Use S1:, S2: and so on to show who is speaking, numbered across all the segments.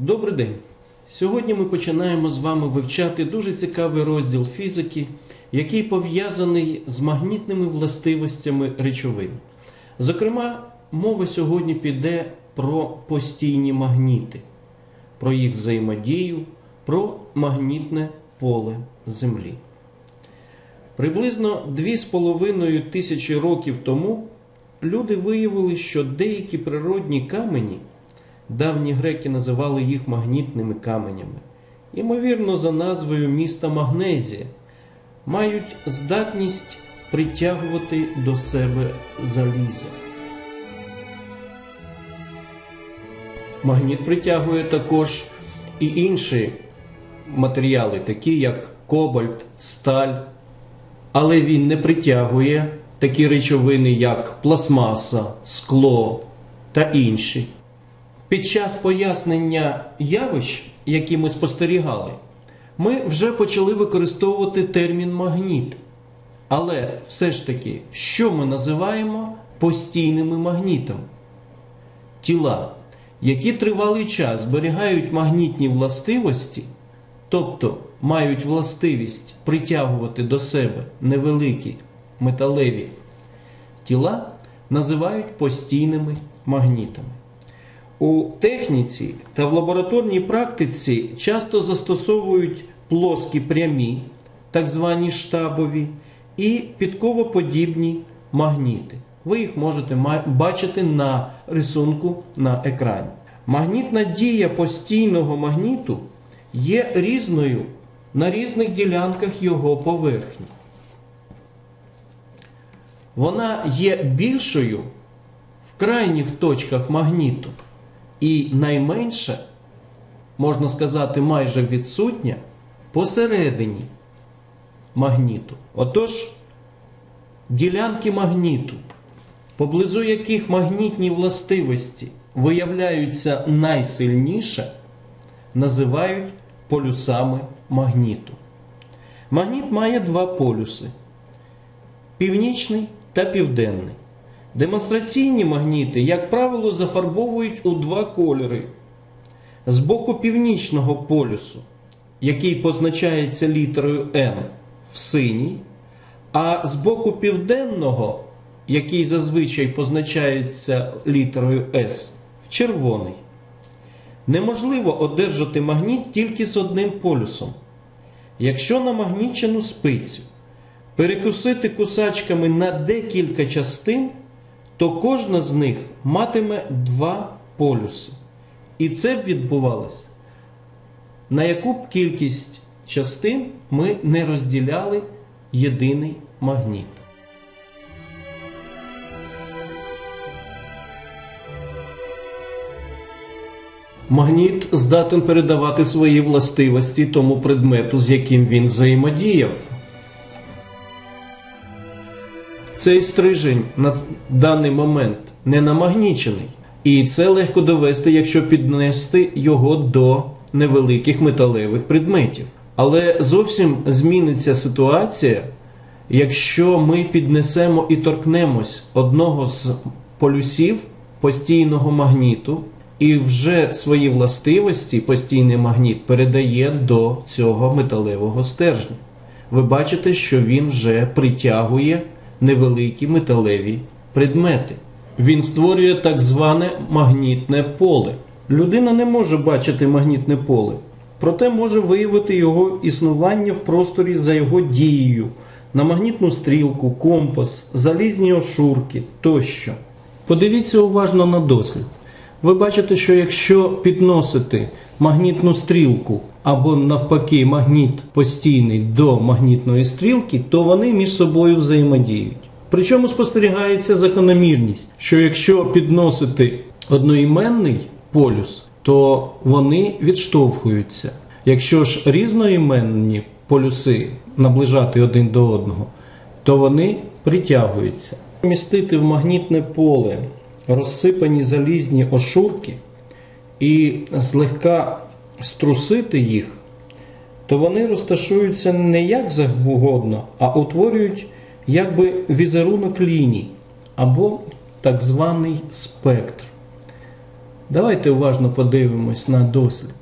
S1: Добрий день! Сьогодні ми починаємо з вами вивчати дуже цікавий розділ фізики, який пов'язаний з магнітними властивостями речовин. Зокрема, мова сьогодні піде про постійні магніти, про їх взаємодію, про магнітне поле Землі. Приблизно 2,5 тисячі років тому люди виявили, що деякі природні камені, давні греки називали їх магнітними каменями, ймовірно, за назвою міста Магнезія, мають здатність притягувати до себе залізо. Магніт притягує також і інші матеріали, такі як кобальт, сталь, але він не притягує такі речовини, як пластмаса, скло та інші. Під час пояснення явищ, які ми спостерігали, ми вже почали використовувати термін магніт. Але все ж таки, що ми називаємо постійними магнітами? Тіла, які тривалий час зберігають магнітні властивості, тобто мають властивість притягувати до себе невеликі металеві тіла, називають постійними магнітами. У техніці та в лабораторній практиці часто застосовують плоскі прямі, так звані штабові, і підковоподібні магніти. Ви їх можете бачити на рисунку на екрані. Магнітна дія постійного магніту є різною на різних ділянках його поверхні. Вона є більшою в крайніх точках магніту і найменша, можна сказати, майже відсутня посередині магніту. Отож, ділянки магніту, поблизу яких магнітні властивості виявляються найсильніше, називають полюсами магніту. Магніт має два полюси північний та південний. Демонстраційні магніти, як правило, зафарбовують у два кольори. З боку північного полюсу, який позначається літерою N в синій, а з боку південного, який зазвичай позначається літерою S, в червоний. Неможливо одержати магніт тільки з одним полюсом. Якщо намагнічену спицю перекусити кусачками на декілька частин, то кожна з них матиме два полюси. І це б відбувалося, на яку б кількість частин ми не розділяли єдиний магніт. Магніт здатен передавати свої властивості тому предмету, з яким він взаємодіяв. Цей стрижень на даний момент не намагнічений, і це легко довести, якщо піднести його до невеликих металевих предметів. Але зовсім зміниться ситуація, якщо ми піднесемо і торкнемось одного з полюсів постійного магніту, і вже свої властивості постійний магніт передає до цього металевого стержня. Ви бачите, що він вже притягує невеликі металеві предмети. Він створює так зване магнітне поле. Людина не може бачити магнітне поле, проте може виявити його існування в просторі за його дією на магнітну стрілку, компас, залізні ошурки тощо. Подивіться уважно на дослід. Ви бачите, що якщо підносити магнітну стрілку або навпаки магніт постійний до магнітної стрілки, то вони між собою взаємодіють. Причому спостерігається закономірність, що якщо підносити одноіменний полюс, то вони відштовхуються. Якщо ж різноіменні полюси наближати один до одного, то вони притягуються. Містити в магнітне поле розсипані залізні ошурки і злегка струсити їх, то вони розташуються не як завгодно, а утворюють якби візерунок ліній або так званий спектр. Давайте уважно подивимось на дослід.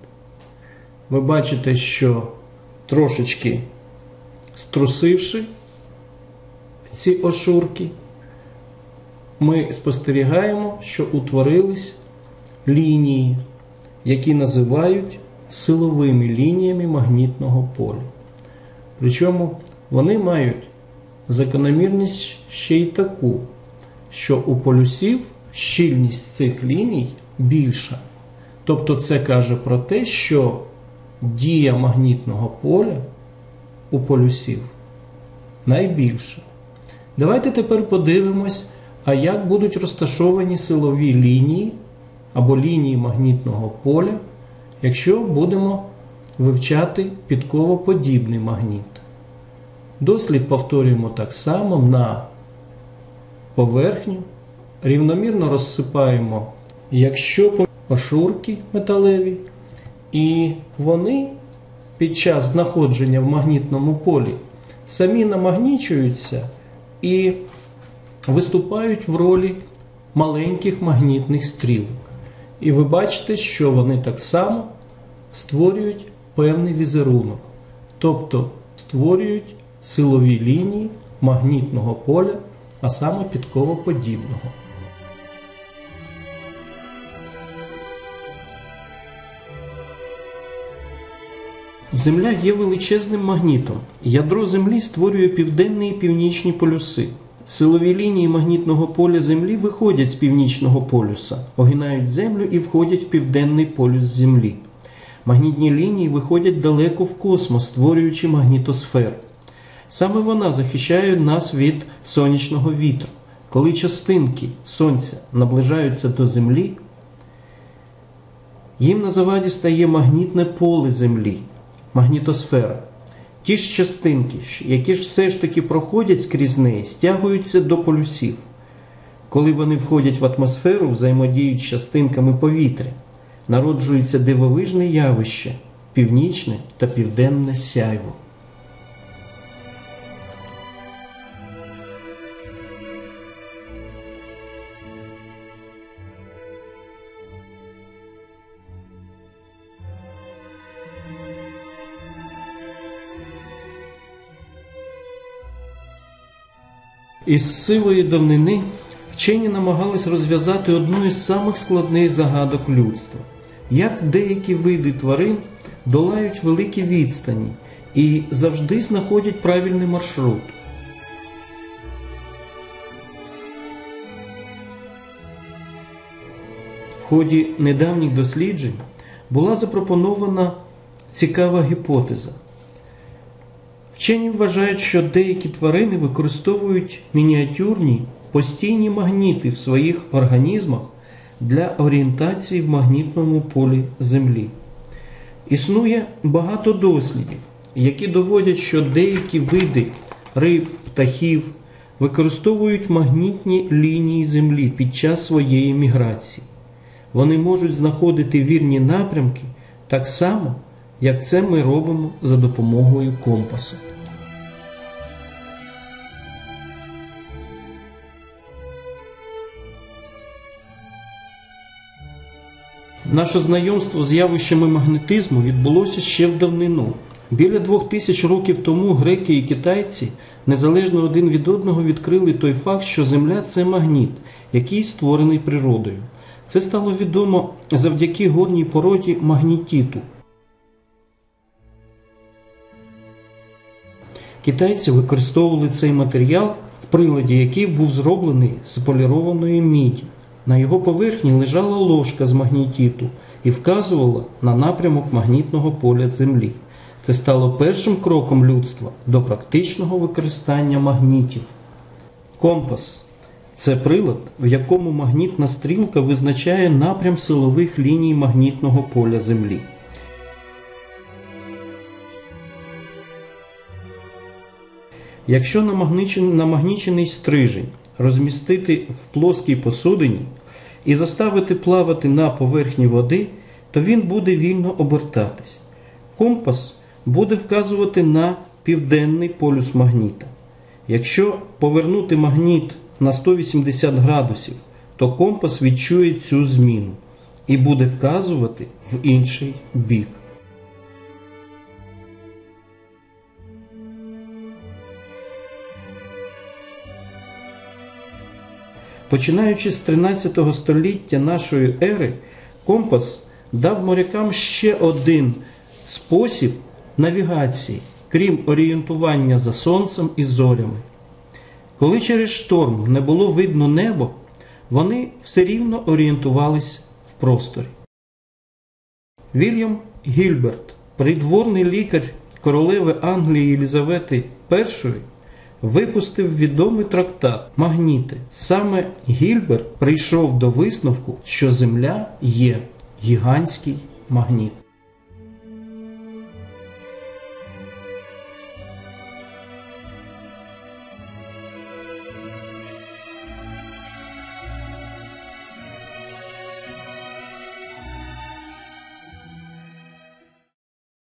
S1: Ви бачите, що трошечки струсивши ці ошурки, ми спостерігаємо, що утворились лінії, які називають силовими лініями магнітного поля. Причому вони мають закономірність ще й таку, що у полюсів щільність цих ліній більша. Тобто це каже про те, що дія магнітного поля у полюсів найбільша. Давайте тепер подивимось, а як будуть розташовані силові лінії або лінії магнітного поля, якщо будемо вивчати підковоподібний магніт. Дослід повторюємо так само на поверхню, рівномірно розсипаємо, якщо ошурки металеві, і вони під час знаходження в магнітному полі самі намагнічуються і виступають в ролі маленьких магнітних стрілок. І ви бачите, що вони так само створюють певний візерунок, тобто створюють силові лінії магнітного поля, а саме підковоподібного. Земля є величезним магнітом. Ядро Землі створює південні і північні полюси. Силові лінії магнітного поля Землі виходять з північного полюса, огинають Землю і входять в південний полюс Землі. Магнітні лінії виходять далеко в космос, створюючи магнітосферу. Саме вона захищає нас від сонячного вітру. Коли частинки Сонця наближаються до Землі, їм на заваді стає магнітне поле Землі, магнітосфера. Ті ж частинки, які ж все ж таки проходять скрізь неї, стягуються до полюсів. Коли вони входять в атмосферу, взаємодіють з частинками повітря, народжується дивовижне явище північне та південне сяйво. Із сивої давнини вчені намагались розв'язати одну із самих складних загадок людства, як деякі види тварин долають великі відстані і завжди знаходять правильний маршрут. В ході недавніх досліджень була запропонована цікава гіпотеза. Вчені вважають, що деякі тварини використовують мініатюрні постійні магніти в своїх організмах для орієнтації в магнітному полі Землі. Існує багато дослідів, які доводять, що деякі види риб, птахів використовують магнітні лінії Землі під час своєї міграції. Вони можуть знаходити вірні напрямки так само, як це ми робимо за допомогою компасу. Наше знайомство з явищами магнетизму відбулося ще в давнину. Біля двох тисяч років тому греки і китайці незалежно один від одного відкрили той факт, що Земля це магніт, який створений природою. Це стало відомо завдяки горній породі магнітіту. Китайці використовували цей матеріал, в приладі який був зроблений з полірованої міді. На його поверхні лежала ложка з магнітіту і вказувала на напрямок магнітного поля Землі. Це стало першим кроком людства до практичного використання магнітів. Компас це прилад, в якому магнітна стрілка визначає напрям силових ліній магнітного поля Землі. Якщо намагнічений стрижень розмістити в плоскій посудині і заставити плавати на поверхні води, то він буде вільно обертатись. Компас буде вказувати на південний полюс магніта. Якщо повернути магніт на 180 градусів, то компас відчує цю зміну і буде вказувати в інший бік. Починаючи з 13 століття нашої ери, компас дав морякам ще один спосіб навігації, крім орієнтування за сонцем і зорями. Коли через шторм не було видно небо, вони все рівно орієнтувались в просторі. Вільям Гільберт, придворний лікар королеви Англії Єлізавети І, випустив відомий трактат Магніти. Саме Гільберт прийшов до висновку, що Земля є гігантський магніт.